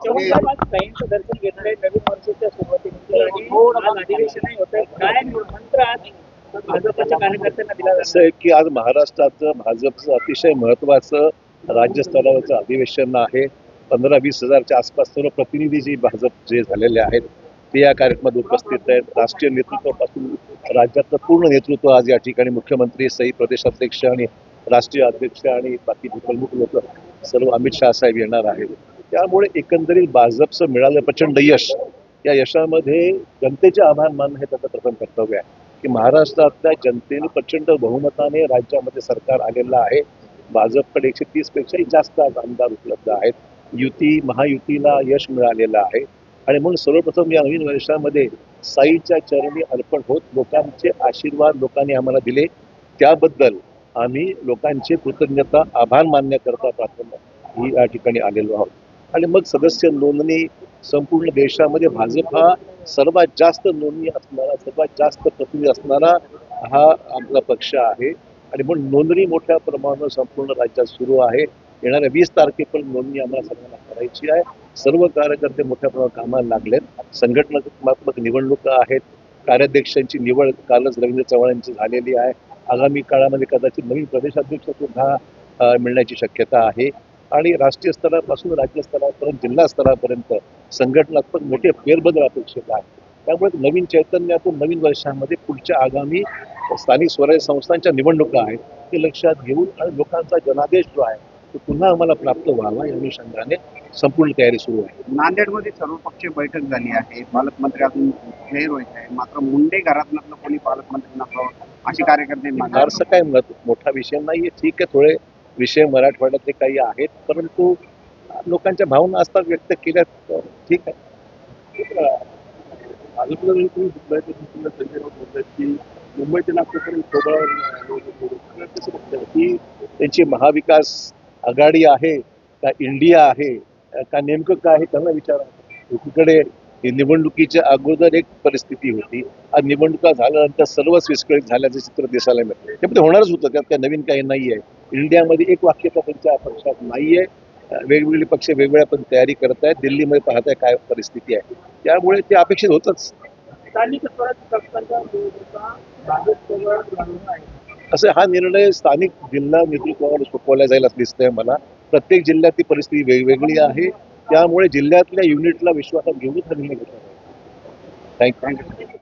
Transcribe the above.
दर्शन नवीन वर्षाच्या असं आहे की आज महाराष्ट्राचं भाजपचं अतिशय महत्वाचं राज्यस्तरावरचं अधिवेशन आहे. पंधरा वीस हजारच्या आसपास सर्व प्रतिनिधी जे भाजप जे झालेले आहेत ते या कार्यक्रमात उपस्थित आहेत. राष्ट्रीय नेतृत्वापासून राज्यातलं पूर्ण नेतृत्व आज या ठिकाणी मुख्यमंत्री सही प्रदेशाध्यक्ष आणि राष्ट्रीय अध्यक्ष आणि बाकी प्रमुख लोक सर्व अमित शहा साहेब येणार आहेत. त्यामुळे एकंदरीत भाजपचं मिळालं प्रचंड यश. या यशामध्ये जनतेचे आभार मानणं हे त्याचं प्रथम कर्तव्य आहे. की महाराष्ट्रातल्या जनतेने प्रचंड बहुमताने राज्यामध्ये सरकार आलेलं आहे. भाजपकडे एकशे तीस पेक्षाही जास्त आज आमदार उपलब्ध आहेत. युती महायुतीला यश मिळालेलं आहे. आणि म्हणून सर्वप्रथम या नवीन वर्षामध्ये साईच्या चरणी अर्पण होत लोकांचे आशीर्वाद लोकांनी आम्हाला दिले. त्याबद्दल आम्ही लोकांचे कृतज्ञता आभार मान्य करता प्रार्थना ही या ठिकाणी आलेलो आहोत. आणि मग सदस्य नोंदणी संपूर्ण देशामध्ये भाजप हा सर्वात जास्त नोंदणी असणारा सर्वात जास्त प्रतिनिधी असणारा हा आपला पक्ष आहे. आणि म्हणून नोंदणी मोठ्या प्रमाणावर संपूर्ण राज्यात सुरू आहे. येणाऱ्या वीस तारखेपर्यंत नोंदणी आम्हाला सर्वांना करायची आहे. सर्व कार्यकर्ते मोठ्या प्रमाणात कामाला लागलेत. संघटनात्मक निवडणुका आहेत. कार्याध्यक्षांची निवड कालच रवींद्र चव्हाण यांची झालेली आहे. आगामी काळामध्ये कदाचित नवीन प्रदेशाध्यक्ष सुद्धा मिळण्याची शक्यता आहे. आणि राष्ट्रीय स्तरापासून राज्य स्तरापर्यंत जिल्हा स्तरापर्यंत संघटनात्मक मोठे फेरबदल अपेक्षित आहे त्यामुळे नवीन चैतन्यातून नवीन वर्षामध्ये पुढच्या आगामी स्थानिक स्वराज्य संस्थांच्या निवडणुका आहेत ते लक्षात घेऊन आणि लोकांचा जनादेश जो आहे तो पुन्हा आम्हाला प्राप्त व्हावा या अनुषंगाने संपूर्ण तयारी सुरू आहे. नांदेडमध्ये सर्वपक्षीय बैठक झाली आहे. पालकमंत्री अजून जाहीर व्हायचे आहे. मात्र मुंडे घरातनं कोणी पालकमंत्री नसावं अशी कार्यकर्ते फारसं काय मोठा विषय नाहीये. ठीक आहे थोडे विषय मराठवाड्यातले काही आहेत परंतु लोकांच्या भावना असतात व्यक्त केल्या ठीक आहे. भाजपला मुंबई ते नागपूरपर्यंत त्यांची महाविकास आघाडी आहे का इंडिया आहे का नेमकं काय आहे त्यांना विचारा. एकीकडे निवडणुकीच्या अगोदर एक परिस्थिती होती. आज निवडणुका झाल्यानंतर सर्वच विस्कळीत झाल्याचं चित्र दिसायला मिळतं ते होणारच होतं त्यात काय नवीन काही नाही आहे इंडियामध्ये एक वाक्यता त्यांच्या पक्षात नाही आहे वेगवेगळे पक्ष वेगवेगळ्या पण तयारी करत आहेत दिल्लीमध्ये पाहताय काय परिस्थिती आहे. त्यामुळे ते अपेक्षित होतच. आहे. असं हा निर्णय स्थानिक जिल्हा नेतृत्वावर सोपवला जाईल असं दिसतंय मला. प्रत्येक जिल्ह्यातली परिस्थिती वेगवेगळी आहे. त्यामुळे जिल्ह्यातल्या युनिटला विश्वासात घेऊनच हा निर्णय घेतला थँक्यू